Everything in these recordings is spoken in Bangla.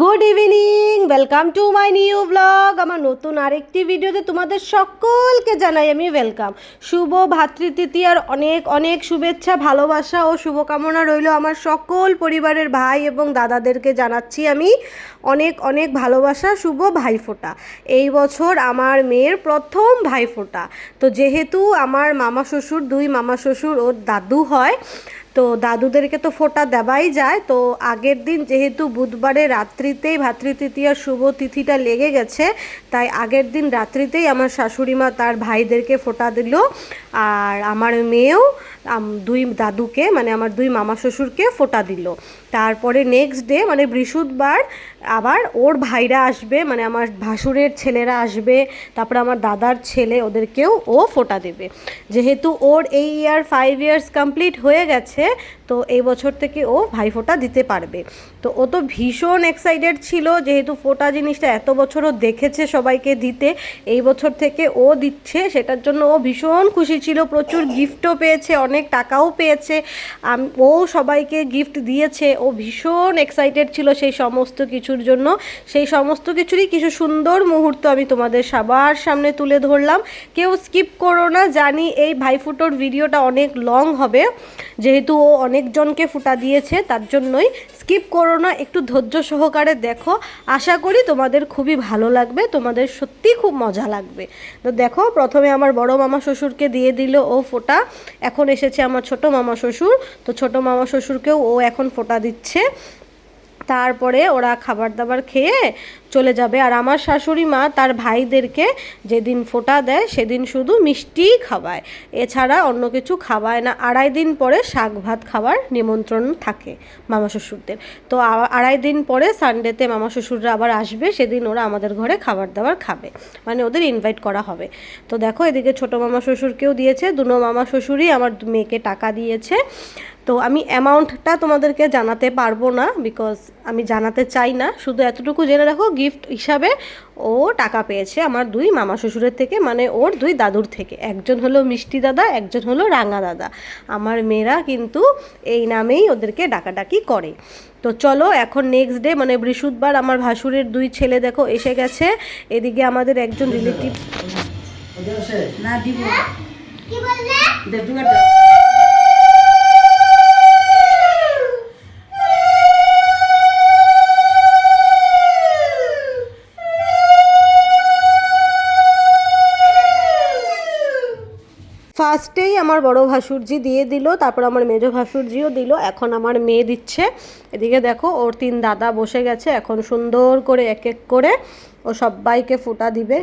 Good evening welcome to my new blog আমার নতুন আরেকটি ভিডিওতে তোমাদের সকলকে জানাই আমি ওয়েলকাম শুভ ভাতৃতৃতীয়ার অনেক অনেক শুভেচ্ছা, ভালোবাসা ও শুভকামনা রইল আমার সকল পরিবারের ভাই এবং দাদাদেরকে জানাচ্ছি আমি অনেক অনেক ভালোবাসা, শুভ ভাইফোঁটা। এই বছর আমার মেয়ের প্রথম ভাইফোঁটা। তো যেহেতু আমার মামা শ্বশুর, দুই মামা শ্বশুর ওর দাদু হয় তো দাদুদেরকে তো ফোঁটা দেওয়াই যায়। তো আগের দিন যেহেতু বুধবারে রাত্রিতেই ভাতৃতৃতীয়ার শুভ তিথিটা লেগে গেছে, তাই আগের দিন রাত্রিতেই আমার শাশুড়ি মা তার ভাইদেরকে ফোঁটা দিল। আর আমার মেয়েও দুই দাদুকে মানে আমার দুই মামা শ্বশুরকে ফোটা দিল। তারপরে নেক্সট ডে মানে বৃহস্পতিবার, আবার ওর ভাইরা আসবে মানে আমার ভাসুরের ছেলেরা আসবে, তারপরে আমার দাদার ছেলে ওদেরকেও ও ফোটা দেবে। যেহেতু ওর এই ইয়ার ফাইভ ইয়ার্স কমপ্লিট হয়ে গেছে তো এই বছর থেকে ও ভাইফোঁটা দিতে পারবে। তো ও তো ভীষণ এক্সাইটেড ছিল, যেহেতু ফোঁটা জিনিসটা এত বছরও দেখেছে সবাইকে দিতে, এই বছর থেকে ও দিচ্ছে, সেটার জন্য ও ভীষণ খুশি ছিল, প্রচুর গিফটও পেয়েছে, অনেক টাকাও পেয়েছে ও সবাইকে গিফট দিয়েছে, ও ভীষণ এক্সাইটেড ছিল সেই সমস্ত কিছুর জন্য। সেই সমস্ত কিছুরই কিছু সুন্দর মুহূর্ত আমি তোমাদের সবার সামনে তুলে ধরলাম। কেউ স্কিপ করো না, জানি এই ভাইফুটোর ভিডিওটা অনেক লং হবে, যেহেতু ও অনেকজনকে ফুটা দিয়েছে, তার জন্যই স্কিপ করো না, একটু ধৈর্য সহকারে দেখো। আশা করি তোমাদের খুবই ভালো লাগবে, তোমাদের সত্যি খুব মজা লাগবে। তো দেখো, প্রথমে আমার বড় মামা শ্বশুরকে দিয়ে দিল ও ফোঁটা, এখন এসেছে আমার ছোট মামা শ্বশুর। তো ছোট মামা শ্বশুরকেও ও এখন ফোটা দিচ্ছে। তারপরে ওরা খাবার দাবার খেয়ে চলে যাবে। আর আমার শাশুড়ি মা তার ভাইদেরকে যেদিন ফোটা দেয়, সেদিন শুধু মিষ্টিই খাওয়ায়। এছাড়া অন্য কিছু খাওয়ায় না। আড়াই দিন পরে শাক ভাত খাওয়ার নিমন্ত্রণ থাকে মামা শ্বশুরদের। তো আড়াই দিন পরে সানডেতে মামা শ্বশুররা আবার আসবে, সেদিন ওরা আমাদের ঘরে খাবার দাবার খাবে। মানে ওদের ইনভাইট করা হবে। তো দেখো, এদিকে ছোট মামা শ্বশুরকেও দিয়েছে, দুনো মামা শ্বশুরই আমার মেয়েকে টাকা দিয়েছে। তো আমি অ্যামাউন্টটা তোমাদেরকে জানাতে পারব না বিকজ আমি জানাতে চাই না। শুধু এতটুকু জেনে রাখো গিফট হিসাবে ও টাকা পেয়েছে আমার দুই মামা শ্বশুরের থেকে মানে ওর দুই দাদুর থেকে। একজন হলো মিষ্টি দাদা একজন হলো রাঙা দাদা। আমার মেয়েরা কিন্তু এই নামেই ওদেরকে ডাকাডাকি করে। তো চলো এখন নেক্সট ডে মানে বৃহস্পতিবার আমার ভাসুরের দুই ছেলে দেখো এসে গেছে। এদিকে আমাদের একজন রিলেটিভ না দিব। ফার্স্টেই আমার বড় ভাসুরজি দিয়ে দিল, তারপর আমার মেজো ভাসুরজিও দিল, এখন আমার মেয়ে দিচ্ছে। এদিকে দেখো, ওর তিন দাদা বসে গেছে, এখন সুন্দর করে এক এক করে ও সবাইকে ফোঁটা দিবে।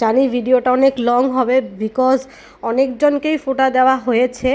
জানি ভিডিওটা অনেক লং হবে বিকজ অনেকজনকেই ফোটা দেওয়া হয়েছে।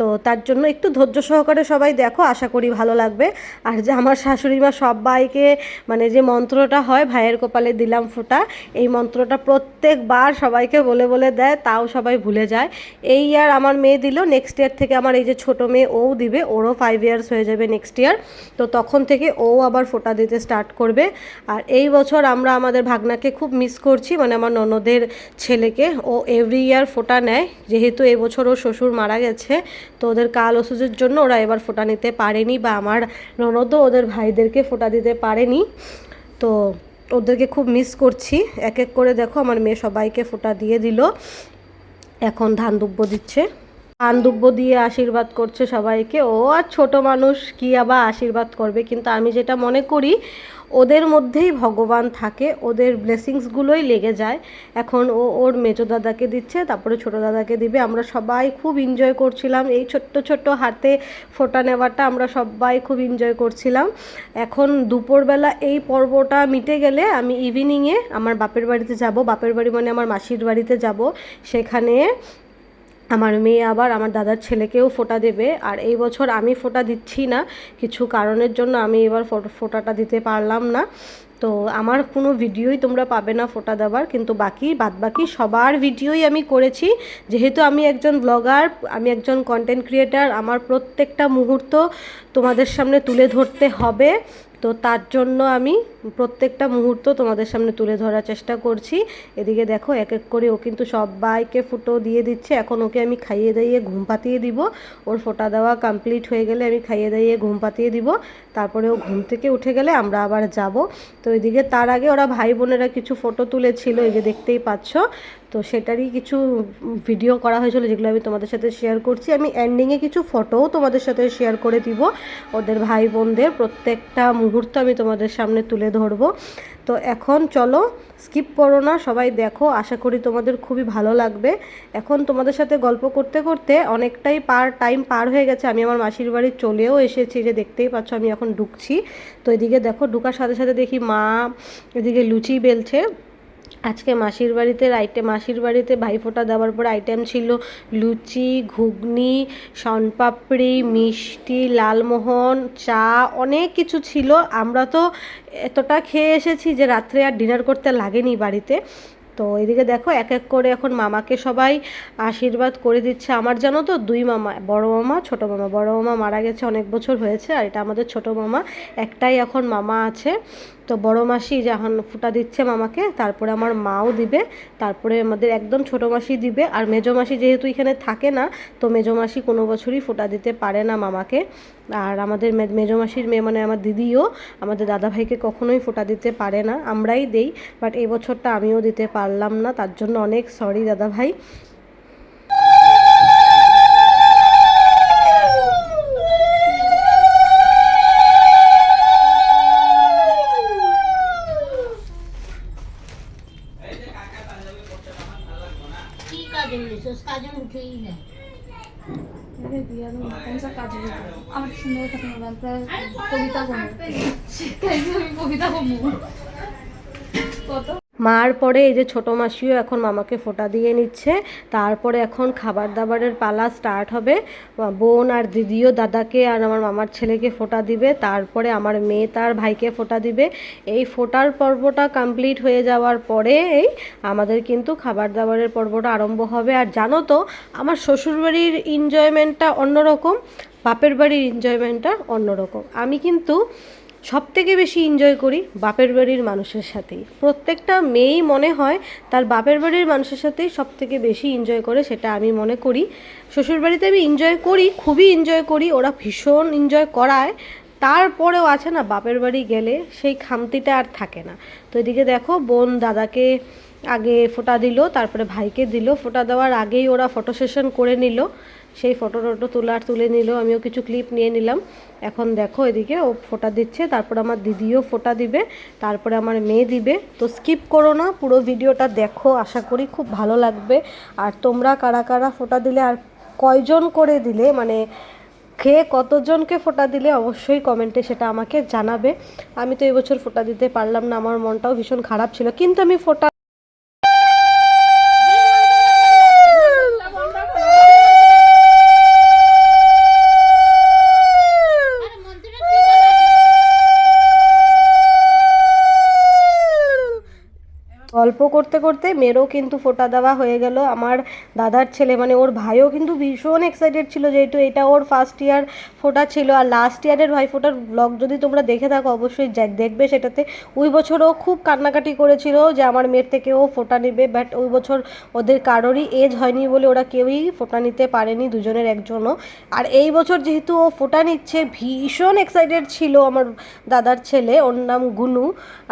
তো তার জন্য একটু ধৈর্য সহকারে সবাই দেখো, আশা করি ভালো লাগবে। আর যে আমার শাশুড়ি মা সবাইকে মানে যে মন্ত্রটা হয়, ভাইয়ের কপালে দিলাম ফোঁটা, এই মন্ত্রটা প্রত্যেকবার সবাইকে বলে বলে দেয়, তাও সবাই ভুলে যায়। এই ইয়ার আমার মেয়ে দিল নেক্সট ইয়ার থেকে আমার এই যে ছোট মেয়ে, ও দিবে, ওরও ফাইভ ইয়ার্স হয়ে যাবে নেক্সট ইয়ার তো তখন থেকে ও আবার ফোঁটা দিতে স্টার্ট করবে। আর এই বছর আমরা আমাদের ভাগনাকে খুব মিস করছি মানে আমার ননদের ছেলেকে। ও এভরি ইয়ার ফোঁটা নেয়, যেহেতু এই বছর ওর শ্বশুর মারা গেছে তো ওদের কাল ওষুধের জন্য ওরা এবার ফোটা নিতে পারেনি বা আমার ননদও ওদের ভাইদেরকে ফোটা দিতে পারেনি। তো ওদেরকে খুব মিস করছি। এক এক করে দেখো আমার মেয়ে সবাইকে ফোটা দিয়ে দিল। এখন ধান দুব্য দিচ্ছে। ধান দুব্য দিয়ে আশীর্বাদ করছে সবাইকে। ও আর ছোট মানুষ কি আবার আশীর্বাদ করবে? কিন্তু আমি যেটা মনে করি, ওদের মধ্যেই ভগবান থাকে, ওদের ব্লেসিংসগুলোই লেগে যায়। এখন ও ওর মেজো দাদাকে দিচ্ছে, তারপরে ছোট দাদাকে দিবে। আমরা সবাই খুব এনজয় করছিলাম। এই ছোট্ট ছোট্ট হাতে ফোটা নেওয়াটা আমরা সবাই খুব এনজয় করছিলাম। এখন দুপুরবেলা এই পর্বটা মিটে গেলে আমি ইভিনিংয়ে আমার বাপের বাড়িতে যাব। বাপের বাড়ি মানে আমার মাসির বাড়িতে যাব। সেখানে আমার মেয়ে আবার আমার দাদার ছেলেকেও ফোঁটা দেবে। আর এই বছর আমি ফোঁটা দিচ্ছি না। কিছু কারণের জন্য আমি এবার ফোট- ফোঁটাটা দিতে পারলাম না। তো আমার কোনো ভিডিওই তোমরা পাবে না ফোঁটা দেওয়ার। কিন্তু বাকি বাদ বাকি সবার ভিডিওই আমি করেছি। যেহেতু আমি একজন ব্লগার আমি একজন কন্টেন্ট ক্রিয়েটার আমার প্রত্যেকটা মুহূর্ত তোমাদের সামনে তুলে ধরতে হবে। তো তার জন্য আমি প্রত্যেকটা মুহূর্ত তোমাদের সামনে তুলে ধরার চেষ্টা করছি। এদিকে দেখো, এক এক করে ও কিন্তু সবাইকে ফুটো দিয়ে দিচ্ছে। এখন ওকে আমি খাইয়ে দাইয়ে ঘুম পাতিয়ে দিব। ওর ফোঁটা দেওয়া কমপ্লিট হয়ে গেলে আমি খাইয়ে দাইয়ে ঘুম পাতিয়ে দিব। তারপরে ও ঘুম থেকে উঠে গেলে আমরা আবার যাব। তো এদিকে তার আগে ওরা ভাই বোনেরা কিছু ফটো তুলেছিল, এই যে দেখতেই পাচ্ছ। তো সেটারই কিছু ভিডিও করা হয়েছিল যেগুলো আমি তোমাদের সাথে শেয়ার করছি। আমি এন্ডিংয়ে কিছু ফটোও তোমাদের সাথে শেয়ার করে দিব। ওদের ভাই বোনদের প্রত্যেকটা মুহূর্ত আমি তোমাদের সামনে তুলে ধরবো। তো এখন চলো স্কিপ করো না, সবাই দেখো, আশা করি তোমাদের খুবই ভালো লাগবে। এখন তোমাদের সাথে গল্প করতে করতে অনেকটাই পার টাইম পার হয়ে গেছে। আমি আমার মাসির বাড়ি চলেও এসেছি যে দেখতেই পাচ্ছ আমি এখন ঢুকছি। তো এদিকে দেখো, ঢুকার সাথে সাথে দেখি মা, এদিকে লুচি বেলছে। আজকে মাসির বাড়িতে আইটেম মাসির বাড়িতে ভাইফোঁটা দেওয়ার পর আইটেম ছিল লুচি, ঘুগনি, শনপাপড়ি, মিষ্টি, লালমোহন, চা, অনেক কিছু ছিল। আমরা তো এতটা খেয়ে এসেছি যে রাত্রে আর ডিনার করতে লাগেনি বাড়িতে। তো এদিকে দেখো, এক এক করে এখন মামাকে সবাই আশীর্বাদ করে দিচ্ছে। আমার জানো তো, দুই মামা, বড় মামা, ছোট মামা। বড় মামা মারা গেছে অনেক বছর হয়েছে আর এটা আমাদের ছোট মামা। একটাই এখন মামা আছে। তো বড় মাসি যখন ফুটা দিচ্ছে মামাকে, তারপরে আমার মাও দিবে, তারপরে আমাদের একদম ছোট মাসি দিবে, আর মেজো মাসি যেহেতু এখানে থাকে না, তো মেজো মাসি কোনো বছরই ফুটা দিতে পারে না মামাকে। আর আমাদের মেজো মাসির মেয়ে মানে আমার দিদিও, আমাদের দাদাভাইকে কখনোই ফোঁটা দিতে পারে না, আমরাই দেই বাট এই বছরটা আমিও দিতে পারলাম না, তার জন্য অনেক সরি দাদাভাই। কি কাজে নিয়েছিস কাজে উঠেই না আমার সুন্দর কথা কবিতা বলব আমি কবিতা বলব। কত? মার পরে এই যে ছোটো মাসিও এখন মামাকে ফোটা দিয়ে নিচ্ছে। তারপরে এখন খাবার দাবারের পালা স্টার্ট হবে। বোন আর দিদিও দাদাকে আর আমার মামার ছেলেকে ফোটা দিবে। তারপরে আমার মেয়ে তার ভাইকে ফোটা দিবে। এই ফোটার পর্বটা কমপ্লিট হয়ে যাওয়ার পরে এই আমাদের কিন্তু খাবার দাবারের পর্বটা আরম্ভ হবে। আর জানো তো, আমার শ্বশুরবাড়ির এনজয়মেন্টটা অন্যরকম, বাপের বাড়ির এনজয়মেন্টটা অন্যরকম। আমি কিন্তু সব থেকে বেশি এনজয় করি বাপের বাড়ির মানুষের সাথেই। প্রত্যেকটা মেয়েই মনে হয় তার বাপের বাড়ির মানুষের সাথেই সব থেকে বেশি এনজয় করে, সেটা আমি মনে করি। শ্বশুরবাড়িতে আমি এনজয় করি, খুবই এনজয় করি, ওরা ভীষণ এনজয় করায়। তারপরেও আছে না, বাপের বাড়ি গেলে সেই খামতিটা আর থাকে না। তো এদিকে দেখো, বোন দাদাকে আগে ফোটা দিল, তারপরে ভাইকে দিল। ফোটা দেওয়ার আগেই ওরা ফটো সেশন করে নিল। সেই ফটো টটো তোলার তুলে নিল, আমিও কিছু ক্লিপ নিয়ে নিলাম। এখন দেখো এদিকে ও ফোটা দিচ্ছে, তারপর আমার দিদিও ফোটা দিবে, তারপরে আমার মেয়ে দিবে। তো স্কিপ করো না, পুরো ভিডিওটা দেখো, আশা করি খুব ভালো লাগবে। আর তোমরা কারা কারা ফোঁটা দিলে আর কয়জন করে দিলে মানে খেয়ে কতজনকে ফোঁটা দিলে অবশ্যই কমেন্টে সেটা আমাকে জানাবে। আমি তো এবছর ফোঁটা দিতে পারলাম না, আমার মনটাও ভীষণ খারাপ ছিল, কিন্তু আমি ফোঁটা আরে মন্ত্রীটা কি করে গল্প করতে করতে মেয়েরও কিন্তু ফোটা দেওয়া হয়ে গেল। আমার দাদার ছেলে মানে ওর ভাইও কিন্তু ভীষণ এক্সাইটেড ছিল যেহেতু এটা ওর ফার্স্ট ইয়ার ফোঁটা ছিল। আর লাস্ট ইয়ারের ভাই ফোঁটার ব্লগ যদি তোমরা দেখে থাকো, অবশ্যই দেখবে সেটাতে। ওই বছরও খুব কান্নাকাটি করেছিল যে আমার মেয়ের থেকে ও ফোঁটা নেবে বাট ওই বছর ওদের কারোরই এজ হয়নি বলে ওরা কেউই ফোঁটা নিতে পারেনি, দুজনের একজনও। আর এই বছর যেহেতু ও ফোঁটা নিচ্ছে, ভীষণ এক্সাইটেড ছিল আমার দাদার ছেলে। ওর নাম গুনু।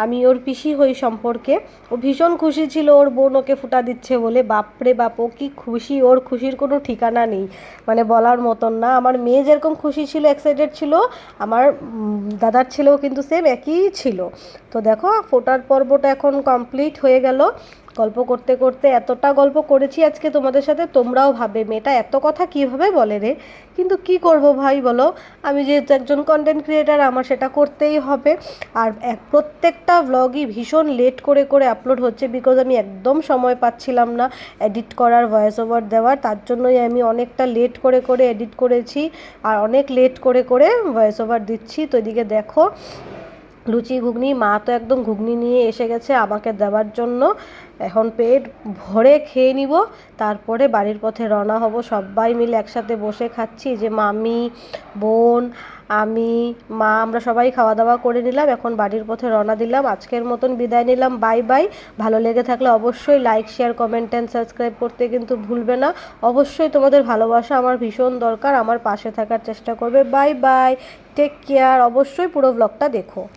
আমি ওর পিসি হই সম্পর্কে। ও ভীষণ খুশি ছিল, ওর বোন ওকে ফুটা দিচ্ছে বলে। বাপরে বাপ, ও কি খুশি, ওর খুশির কোনো ঠিকানা নেই। মানে বলার মতন না। আমার মেয়ে যেরকম খুশি ছিল এক্সাইটেড ছিল, আমার দাদার ছেলেও কিন্তু সেম একই ছিল। তো দেখো, ফোটার পর্বটা এখন কমপ্লিট হয়ে গেল। গল্প করতে করতে এতটা গল্প করেছি আজকে তোমাদের সাথে, তোমরাও ভাবে মেয়েটা এত কথা কীভাবে বলে রে? কিন্তু কি করব ভাই বলো? আমি যেহেতু একজন কন্টেন্ট ক্রিয়েটার আমার সেটা করতেই হবে। আর প্রত্যেকটা ভ্লগই ভীষণ লেট করে করে আপলোড হচ্ছে বিকজ আমি একদম সময় পাচ্ছিলাম না এডিট করার ভয়েস ওভার দেওয়ার। তার জন্যই আমি অনেকটা লেট করে করে এডিট করেছি আর অনেক লেট করে করে ভয়েস ওভার দিচ্ছি। তো এদিকে দেখো, লুচি ঘুগনি, মা তো একদম ঘুগনি নিয়ে এসে গেছে আমাকে দেওয়ার জন্য। এখন পেট ভরে খেয়ে নিব, তারপরে বাড়ির পথে রওনা হব। সবাই মিলে একসাথে বসে খাচ্ছি। যে মামি, বোন, আমি, মা, আমরা সবাই খাওয়া দাওয়া করে নিলাম। এখন বাড়ির পথে রওনা দিলাম। আজকের মতন বিদায় নিলাম। Bye bye. ভালো লেগে থাকলে অবশ্যই like, share, comment and subscribe করতে কিন্তু ভুলবে না। অবশ্যই তোমাদের ভালোবাসা আমার ভীষণ দরকার। আমার পাশে থাকার চেষ্টা করবে। Bye bye. Take care. অবশ্যই পুরো ব্লগটা দেখো।